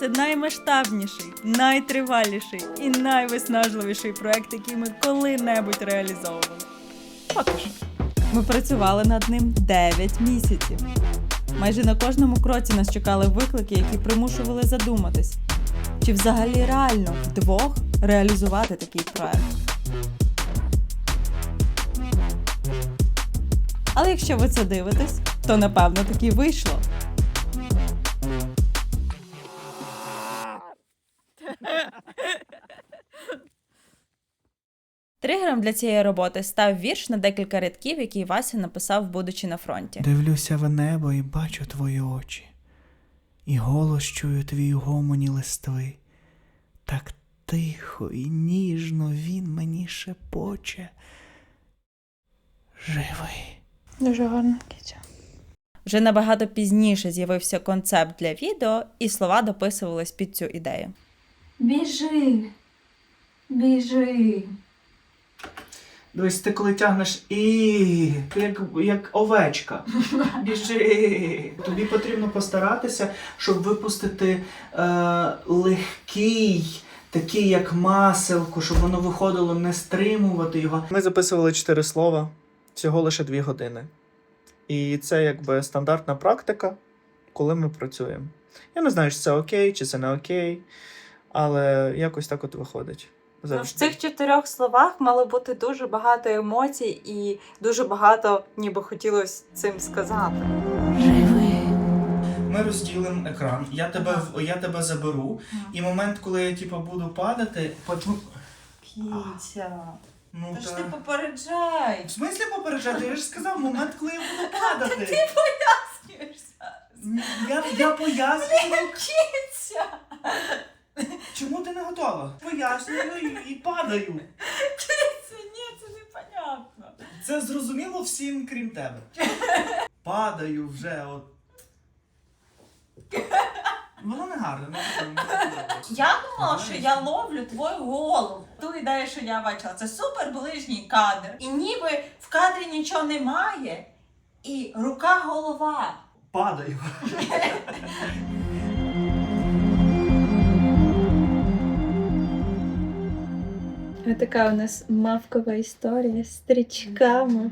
Це наймасштабніший, найтриваліший і найвиснажливіший проект, який ми коли-небудь реалізовували. Поки що. Ми працювали над ним 9 місяців. Майже на кожному кроці нас чекали виклики, які примушували задуматись, чи взагалі реально вдвох реалізувати такий проект. Але якщо ви це дивитесь, то напевно таки вийшло. Тригером для цієї роботи став вірш на декілька рядків, який Вася написав, будучи на фронті. Дивлюся в небо і бачу твої очі, і голос чую твій гомоні листви. Так тихо і ніжно він мені шепоче. Живий. Дуже гарна кіця. Вже набагато пізніше з'явився концепт для відео, і слова дописувались під цю ідею. Біжи. Біжи. Дивись, ти коли тягнеш і ти як, як овечка. Біжи. Тобі потрібно постаратися, щоб випустити е, легкий, такий як маселку, щоб воно виходило, не стримувати його. Ми записували чотири слова, всього лише дві години. І це якби стандартна практика, коли ми працюємо. Я не знаю, чи це окей, чи це не окей, але якось так от виходить. В цих чотирьох словах мало бути дуже багато емоцій і дуже багато, ніби хотілося цим сказати. Живи. Ми розділимо екран, я тебе, в- я тебе заберу, і момент, коли я типу, буду падати, потім. Кітя, Ну, та ж та... ти попереджай. В смислі попереджати? Я ж сказав, момент, коли я буду падати. Я, я пояснюю, Кітя! Чому ти не готова? Пояснюю і, падаю. Кітя, ні, це непонятно. Це зрозуміло всім, крім тебе. Падаю вже от. Воно не гарно, не гарно. Я думала, що я ловлю твою голову. Ту ідею, що я бачила, це супер ближній кадр. І ніби в кадрі нічого немає, і рука голова. Падаю. Така у нас мавкова історія з стрічками.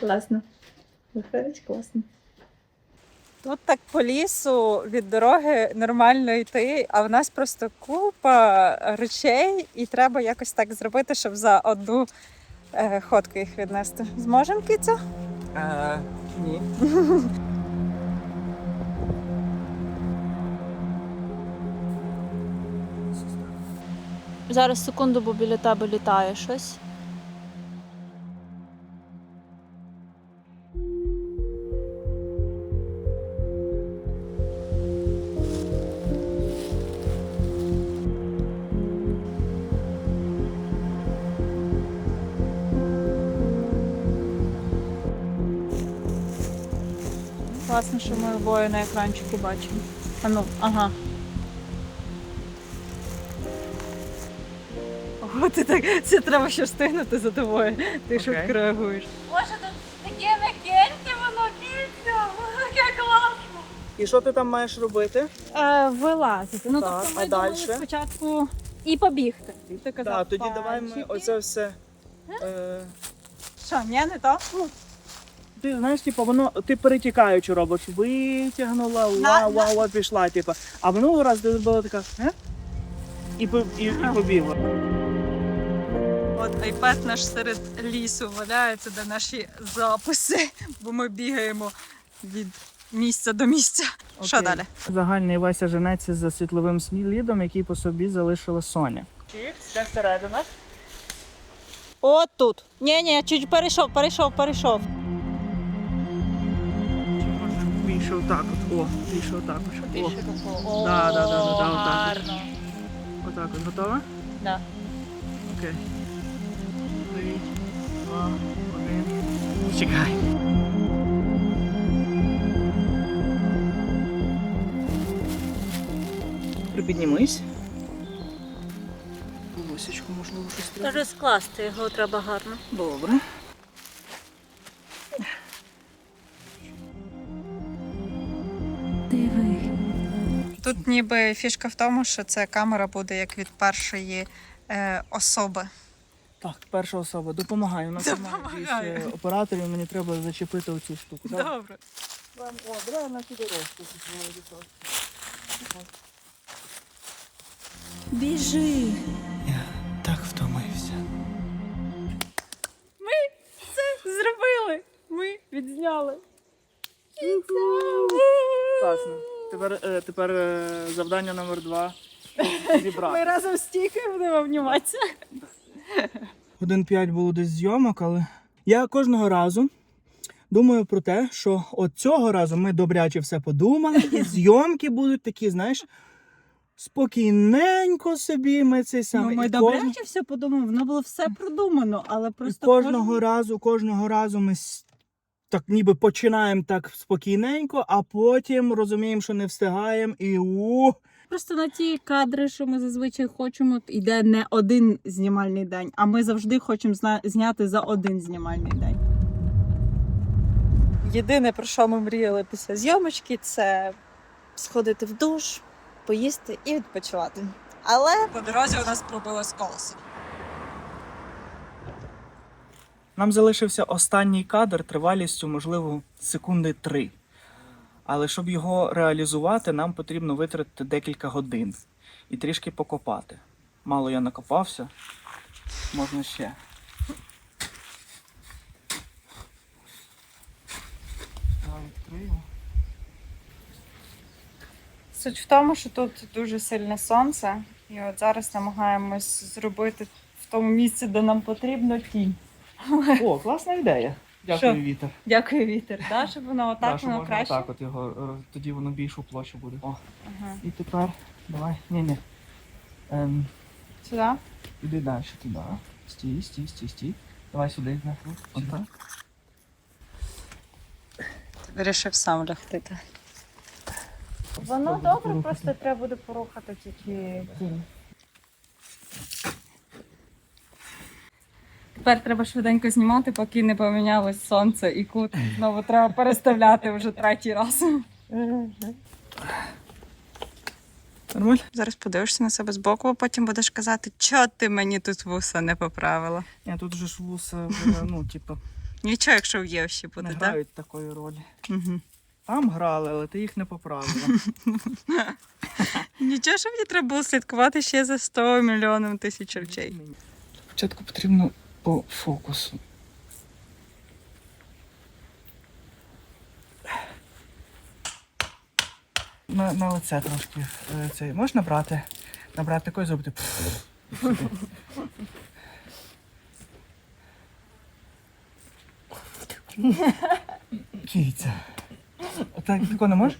Класно. Виходить класно. Тут так по лісу від дороги нормально йти, а в нас просто купа речей, і треба якось так зробити, щоб за одну е, ходку їх віднести. Зможемо кіця? Е, ні. Зараз секунду, бо біля тебе літає щось. Класно, що ми обоє на екранчику бачимо. А ну, ага. Ти так, це треба ще встигнути за тобою. Ти Окей. швидко реагуєш. Боже, тут таке м'якеньке воно кільця, яке класно. І що ти там маєш робити? Е, вилазити. Ну, Так, тобто ми а думали дальше? спочатку і побігти. Ти казав, Так, тоді давай ми пальчики. оце все. Е, Що, ні, не то? ти знаєш, типу, воно ти перетікаючи робиш, витягнула, вау, вау, вау, пішла, типу. А минулого раз ти була така, е? І, по- і, і побігла. От айпад наш серед лісу валяється, де наші записи, бо ми бігаємо від місця до місця. Що далі? Загальний Вася женеться за світловим слідом, який по собі залишила Соня. Де всередина? От тут. Ні, ні, чуть перейшов, перейшов, перейшов. Більше отак от? О, більше отак от. О, О, Да, да, да, да, да, отак. гарно. отак от. Готова? Да. Окей. Три, два, один. Чекай. Припіднімись. Волосечко, можливо, щось треба. Розкласти його треба гарно. Добре. Тут ніби фішка в тому, що ця камера буде як від першої е, особи. Так, перша особа, допомагаю. У нас Допомагаю. більше операторів, мені треба зачепити оцю штуку. Так? Добре. Вам- О, давай на цю дорожку. Біжи. Я так втомився. Зробили! Ми відзняли. Класно. Тепер, е, тепер е, завдання номер два. Ми Зібрати. разом стільки будемо обніматися. Годин п'ять було десь зйомок, але я кожного разу думаю про те, що от цього разу ми добряче все подумали, і зйомки будуть такі, знаєш, спокійненько собі. Ми цей Ну, ми і добре все подумали, воно було все продумано, але І просто кожного кожен- разу, кожного разу ми так ніби починаємо так спокійненько, а потім розуміємо, що не встигаємо, і у Просто на ті кадри, що ми зазвичай хочемо, йде не один знімальний день, а ми завжди хочемо зняти за один знімальний день. Єдине, про що ми мріяли після зйомочки, це сходити в душ, поїсти і відпочивати. Але по дорозі у нас пробилось колесо. Нам залишився останній кадр тривалістю, можливо, секунди три. Але щоб його реалізувати, нам потрібно витратити декілька годин і трішки покопати. Мало я накопався, можна ще. Суть в тому, що тут дуже сильне сонце, і от зараз намагаємось зробити в тому місці, де нам потрібно тінь. О, класна ідея. Дякую, Що? вітер. Дякую, вітер. Да, щоб воно отак Да, що воно можна краще. отак от його, роз- тоді воно більшу площу буде. О. Ага. І тепер давай. Ні, ні. Ем, Сюди. Іди далі туди. Стій, стій, стій, стій. Давай сюди. на круг. Отак. Вирішив сам лягти. так. Воно добре, просто треба буде порухати тільки тінь. Тепер треба швиденько знімати, поки не помінялось сонце і кут. Знову треба переставляти вже третій раз. Нормально? Зараз подивишся на себе збоку, а потім будеш казати, чого ти мені тут вуса не поправила. Ні, тут же ж вуса, вже, ну, типу, Нічого, якщо в Євші не буде, так? грають такої ролі. Угу. Там грали, але ти їх не поправила. Нічого, що мені треба було слідкувати ще за 100 мільйонів тисяч речей. Спочатку потрібно по фокусу. На, на лице трошки е, цей. Можеш набрати? Набрати такої зробити. Кіця. Отак тако не можеш?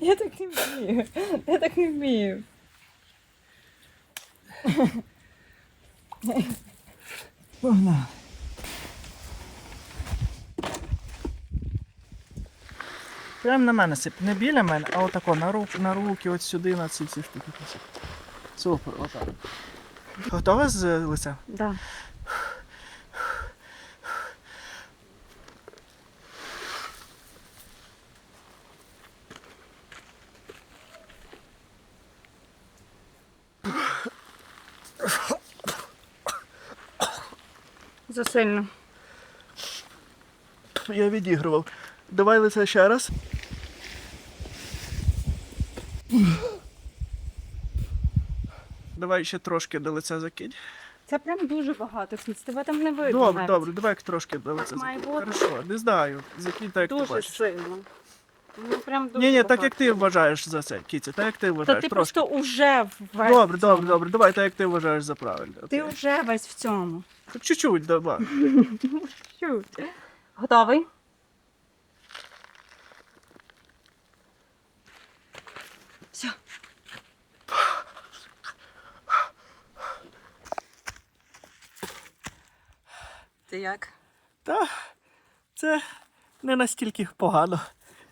Я так не вмію. Я так не вмію. Погнали. Прямо на мене сип. Не біля мене, а отако на руки, на руки, от сюди, на ці всі штуки. Супер, отак. Готова з лиця? Да. Засильно. Я відігрував. Давай лице ще раз. Давай ще трошки до лиця закинь. Це прям дуже багато. сміць, тебе там не видно. Добре, навіть. добре, давай трошки до лиця має закинь. бути. Хорошо, не знаю. Закинь так, як ти Дуже бачиш. сильно. Ну, прям дуже Ні, ні, так багато. як ти вважаєш за це, Кіця, так як ти Та вважаєш. ти просто уже весь. Добре, в цьому. добре, добре. Давай так, як ти вважаєш за правильне. Ти Окей. вже весь в цьому. Так Чуть-чуть, давай. Чуть. Готовий? Все. Ти як? Та це не настільки погано,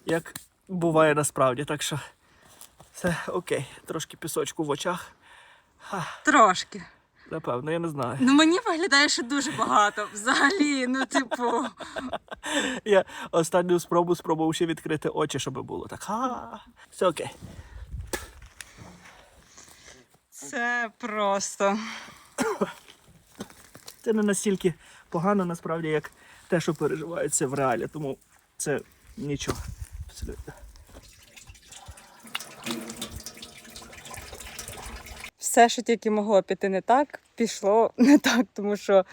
як буває насправді. Так що все окей. Трошки пісочку в очах. Трошки. Напевно, я не знаю. Ну мені виглядає, що дуже багато. Взагалі, ну типу. Я останню спробу спробував ще відкрити очі, щоб було так. Ха, все окей. Це просто. Це не настільки погано, насправді, як те, що переживається в реалі, тому це нічого. Абсолютно. Все, що тільки могло піти не так, пішло не так, тому що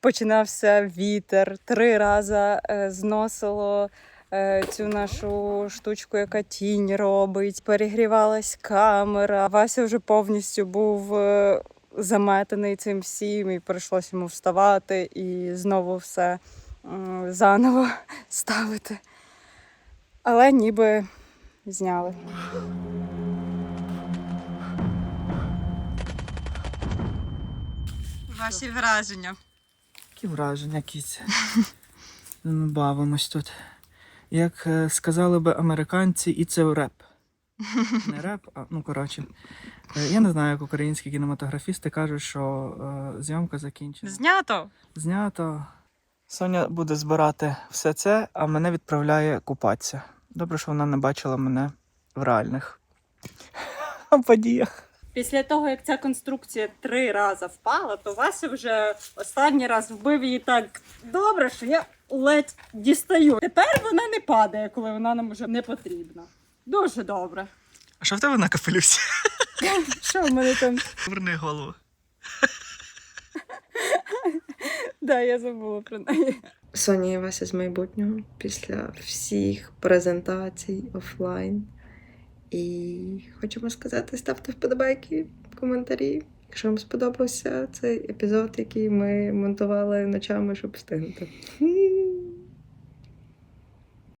починався вітер, три рази е, зносило е, цю нашу штучку, яка тінь робить, перегрівалась камера. Вася вже повністю був е, заметений цим всім, і прийшлося йому вставати і знову все заново ставити. Але ніби зняли. Ваші враження. Які враження, кіць. Ми бавимось тут. Як е, сказали би американці, і це реп. Не реп, а ну коротше. Е, Я не знаю, як українські кінематографісти кажуть, що е, зйомка закінчена. Знято. Знято. Соня буде збирати все це, а мене відправляє купатися. Добре, що вона не бачила мене в реальних подіях. Після того, як ця конструкція три рази впала, то Вася вже останній раз вбив її так добре, що я ледь дістаю. Тепер вона не падає, коли вона нам вже не потрібна. Дуже добре. А що в тебе на капелюсі? Що в мене там? Верни голову. Да, я забула про неї. Соня і Вася з майбутнього після всіх презентацій офлайн. І хочемо сказати, ставте вподобайки, коментарі. Якщо вам сподобався цей епізод, який ми монтували ночами, щоб встигнути.